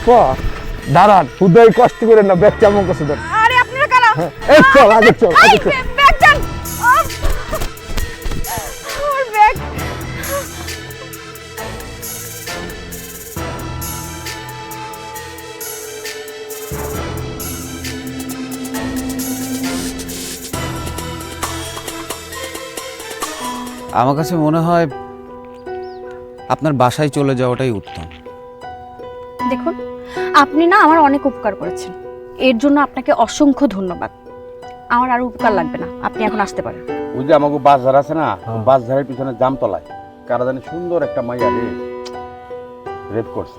আপা দাঁড়ান হুদয় কষ্ট করে না ব্যাগ কেমন করছে দেন আরে আপনারা কারা? এই চল আগে চল আগে চল। ব্যাগ- ব্যাগ যান ব্যাগ। আমার কাছে মনে হয় আপনার বাসায় চলে যাওয়াটাই উত্তম। দেখুন আপনি না আমার অনেক উপকার করেছেন। এর জন্য আপনাকে অসংখ্য ধন্যবাদ। আমার আর উপকার লাগবে না আপনি এখন আসতে পারেন। ওই যে আমাকে বাজার আছে না বাস বাজারের পিছনে জামতলায় কারা জানি সুন্দর একটা মাইয়া রেপ করছে।